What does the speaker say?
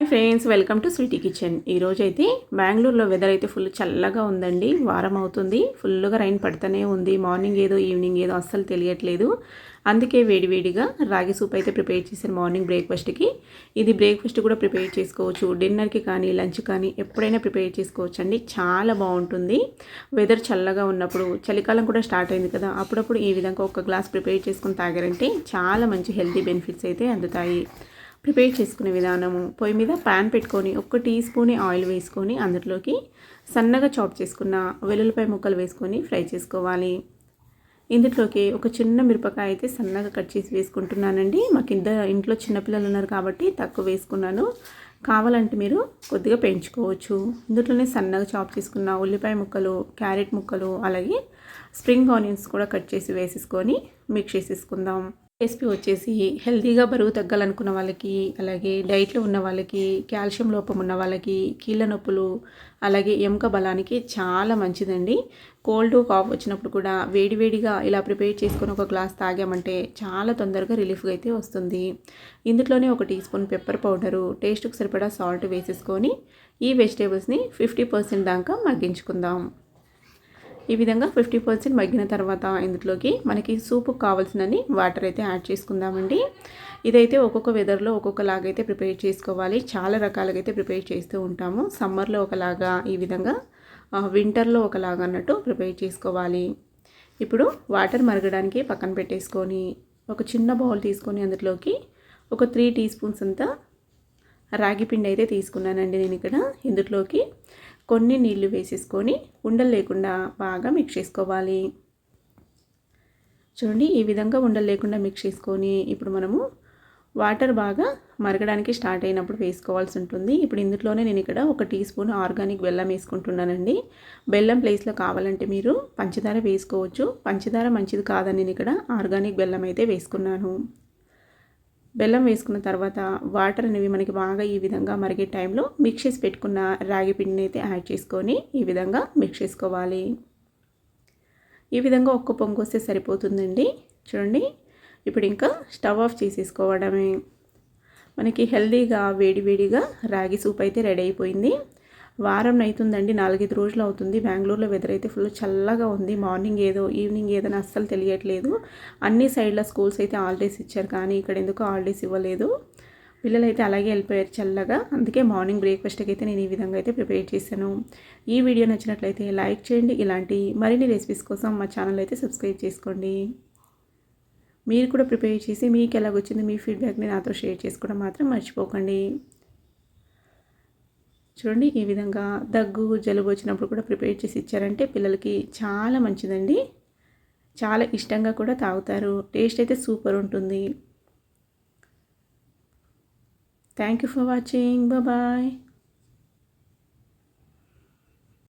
Friends welcome to sweety kitchen ఈరోజు అయితే బెంగళూరులో వెదర్ అయితే ఫుల్ చల్లగా ఉందండి. వారం అవుతుంది. ఫుల్గా రైన్ పడుతూనే ఉంది. మార్నింగ్ ఏదో ఈవినింగ్ ఏదో అస్సలు తెలియట్లేదు. అందుకే వేడివేడిగా రాగి సూప్ అయితే ప్రిపేర్ చేశాను మార్నింగ్ బ్రేక్ఫాస్ట్కి ఇది బ్రేక్ఫాస్ట్ కూడా ప్రిపేర్ చేసుకోవచ్చు. డిన్నర్కి కానీ లంచ్ కానీ ఎప్పుడైనా ప్రిపేర్ చేసుకోవచ్చు అండి చాలా బాగుంటుంది. వెదర్ చల్లగా ఉన్నప్పుడు చలికాలం కూడా స్టార్ట్ అయింది కదా అప్పుడప్పుడు ఈ విధంగా ఒక గ్లాస్ ప్రిపేర్ చేసుకుని తాగారంటే చాలా మంచి హెల్తీ బెనిఫిట్స్ అయితే అందుతాయి. ప్రిపేర్ చేసుకునే విధానము. పొయ్యి మీద ప్యాన్ పెట్టుకొని ఒక టీ స్పూన్ ఆయిల్ వేసుకొని అందులోకి సన్నగా చాప్ చేసుకున్న వెల్లుల్లిపాయ ముక్కలు వేసుకొని ఫ్రై చేసుకోవాలి. ఇందులోకి ఒక చిన్న మిరపకాయ అయితే సన్నగా కట్ చేసి వేసుకుంటున్నానండి. మాకు ఇద్దరు ఇంట్లో చిన్నపిల్లలు ఉన్నారు కాబట్టి తక్కువ వేసుకున్నాను. కావాలంటే మీరు కొద్దిగా పెంచుకోవచ్చు. ఇందులోనే సన్నగా చాప్ చేసుకున్న ఉల్లిపాయ ముక్కలు క్యారెట్ ముక్కలు అలాగే స్ప్రింగ్ ఆనియన్స్ కూడా కట్ చేసి వేసేసుకొని మిక్స్ చేసేసుకుందాం. రెసిపీ వచ్చేసి హెల్తీగా బరువు తగ్గాలనుకున్న వాళ్ళకి అలాగే డైట్లో ఉన్న వాళ్ళకి కాల్షియం లోపం ఉన్న వాళ్ళకి కీళ్ళ నొప్పులు అలాగే ఎముక బలానికి చాలా మంచిదండి. కోల్డ్ కాఫ్ వచ్చినప్పుడు కూడా వేడివేడిగా ఇలా ప్రిపేర్ చేసుకొని ఒక గ్లాస్ తాగామంటే చాలా తొందరగా రిలీఫ్గా అయితే వస్తుంది. ఇందులోనే ఒక టీ స్పూన్ పెప్పర్ పౌడరు టేస్ట్కి సరిపడా సాల్ట్ వేసేసుకొని ఈ వెజిటేబుల్స్ని ఫిఫ్టీ పర్సెంట్ దాకా మగ్గించుకుందాం. ఈ విధంగా ఫిఫ్టీ పర్సెంట్ మగ్గిన తర్వాత ఇందులోకి మనకి సూపు కావాల్సినని వాటర్ అయితే యాడ్ చేసుకుందామండి. ఇదైతే ఒక్కొక్క వెదర్లో ఒక్కొక్కలాగైతే ప్రిపేర్ చేసుకోవాలి. చాలా రకాలుగా అయితే ప్రిపేర్ చేస్తూ ఉంటాము. సమ్మర్లో ఒకలాగా ఈ విధంగా వింటర్లో ఒకలాగా అన్నట్టు ప్రిపేర్ చేసుకోవాలి. ఇప్పుడు వాటర్ మరగడానికి పక్కన పెట్టేసుకొని ఒక చిన్న బౌల్ తీసుకొని అందులోకి ఒక త్రీ టీ స్పూన్స్ అంతా రాగి పిండి అయితే తీసుకున్నానండి నేను ఇక్కడ. ఇందులోకి కొన్ని నీళ్ళు వేసేసుకొని ఉండలు లేకుండా బాగా మిక్స్ చేసుకోవాలి. చూడండి ఈ విధంగా ఉండలు లేకుండా మిక్స్ చేసుకొని ఇప్పుడు మనము వాటర్ బాగా మరగడానికి స్టార్ట్ అయినప్పుడు వేసుకోవాల్సి ఉంటుంది. ఇప్పుడు ఇందులోనే నేను ఇక్కడ ఒక టీ స్పూన్ ఆర్గానిక్ బెల్లం వేసుకుంటున్నానండి. బెల్లం ప్లేస్లో కావాలంటే మీరు పంచదార వేసుకోవచ్చు. పంచదార మంచిది కాదని నేను ఇక్కడ ఆర్గానిక్ బెల్లం అయితే వేసుకున్నాను. బెల్లం వేసుకున్న తర్వాత వాటర్ అనేవి మనకి బాగా ఈ విధంగా మరిగే టైంలో మిక్స్ చేసి పెట్టుకున్న రాగి పిండిని అయితే యాడ్ చేసుకొని ఈ విధంగా మిక్స్ చేసుకోవాలి. ఈ విధంగా ఒక్క పొంగు వస్తే సరిపోతుందండి. చూడండి ఇప్పుడు ఇంకా స్టవ్ ఆఫ్ చేసేసుకోవడమే. మనకి హెల్దీగా వేడివేడిగా రాగి సూప్ అయితే రెడీ అయిపోయింది. వారం అవుతుందండి నాలుగైదు రోజులు అవుతుంది. బెంగళూరులో వెదర్ అయితే ఫుల్ చల్లగా ఉంది. మార్నింగ్ ఏదో ఈవినింగ్ ఏదైనా అస్సలు తెలియట్లేదు. అన్ని సైడ్ల స్కూల్స్ అయితే హాలిడేస్ ఇచ్చారు. కానీ ఇక్కడ ఎందుకు హాలిడేస్ ఇవ్వలేదు? పిల్లలు అయితే అలాగే వెళ్ళిపోయారు చల్లగా. అందుకే మార్నింగ్ బ్రేక్ఫాస్ట్కి అయితే నేను ఈ విధంగా అయితే ప్రిపేర్ చేశాను. ఈ వీడియో నచ్చినట్లయితే లైక్ చేయండి. ఇలాంటి మరిన్ని రెసిపీస్ కోసం మా ఛానల్ అయితే సబ్స్క్రైబ్ చేసుకోండి. మీరు కూడా ప్రిపేర్ చేసి మీకు ఎలాగొచ్చింది మీ ఫీడ్బ్యాక్ని నాతో షేర్ చేసుకోవడం మాత్రం మర్చిపోకండి. చూడండి ఈ విధంగా దగ్గు జలుబు వచ్చినప్పుడు కూడా ప్రిపేర్ చేసి ఇచ్చారంటే పిల్లలకి చాలా మంచిదండి. చాలా ఇష్టంగా కూడా తాగుతారు. టేస్ట్ అయితే సూపర్ ఉంటుంది. Thank you for watching bye